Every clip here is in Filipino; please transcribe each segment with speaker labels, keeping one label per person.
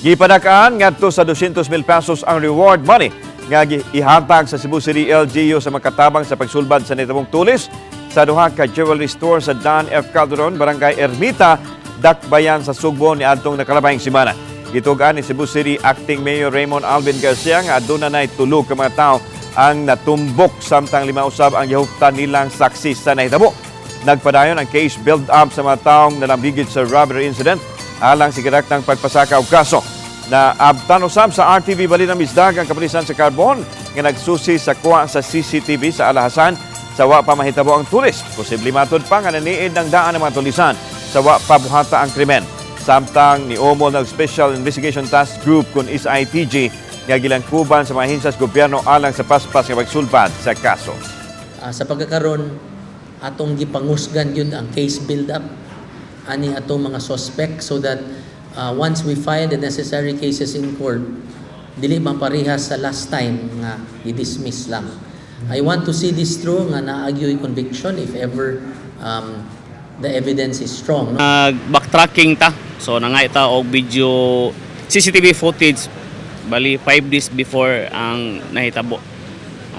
Speaker 1: Gipadakaan ngadto sa 200 mil pesos ang reward money nga ihatag sa Cebu City LGU sa makatabang sa pagsulbad sa nitabong tulis sa duha ka jewelry store sa Dan F. Calderon, Barangay Ermita, Dakbayan sa Sugbo ni adtong nakalabayang simana. Gitugaan ni Cebu City Acting Mayor Raymond Alvin Garcia nga aduna nay tulog ka mga tao ang natumbok samtang lima usab ang yahuktan nilang saksi sa nahitabo. Nagpadayon ang case build-up sa mga taong nalambigit sa robbery incident alang sa ng pagpasaka og kaso. Na abtan usab sa RTV Balina Misdag ang kapulisan sa Carbon nga nagsusi sa kuha sa CCTV sa Alahasan sa wa pa mahitabo ang tulis. Posible matod pa nga naniid ng daan ng mga tulisan sa wa pa buhata ang krimen. Samtang ni Omo ng Special Investigation Task Group kun is ITG nga gilangkuban sa mga hinsas gobyerno alang sa paspas nga pagsulbad sa kaso.
Speaker 2: Ah, sa pagkakaroon atong gipangusgan yun ang case build up ani atong mga suspect so that ah, once we file the necessary cases in court dili maparehas sa last time nga i-dismiss lang I want to see this through nga naagyoy conviction if ever um, the evidence is strong no?
Speaker 3: Nag backtracking ta. So nangay ta og video CCTV footage bali 5 days before ang nahitabo.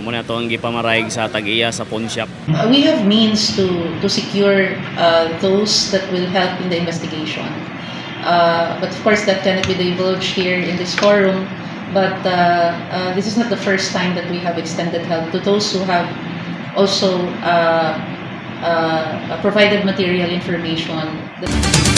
Speaker 3: Amo na to ang gipamaray sa tag-iya sa pawn shop.
Speaker 4: Uh, we have means to to secure uh, those that will help in the investigation. Uh, but of course, that cannot be divulged here in this forum. But uh, uh, this is not the first time that we have extended help to those who have also uh, uh, provided material information.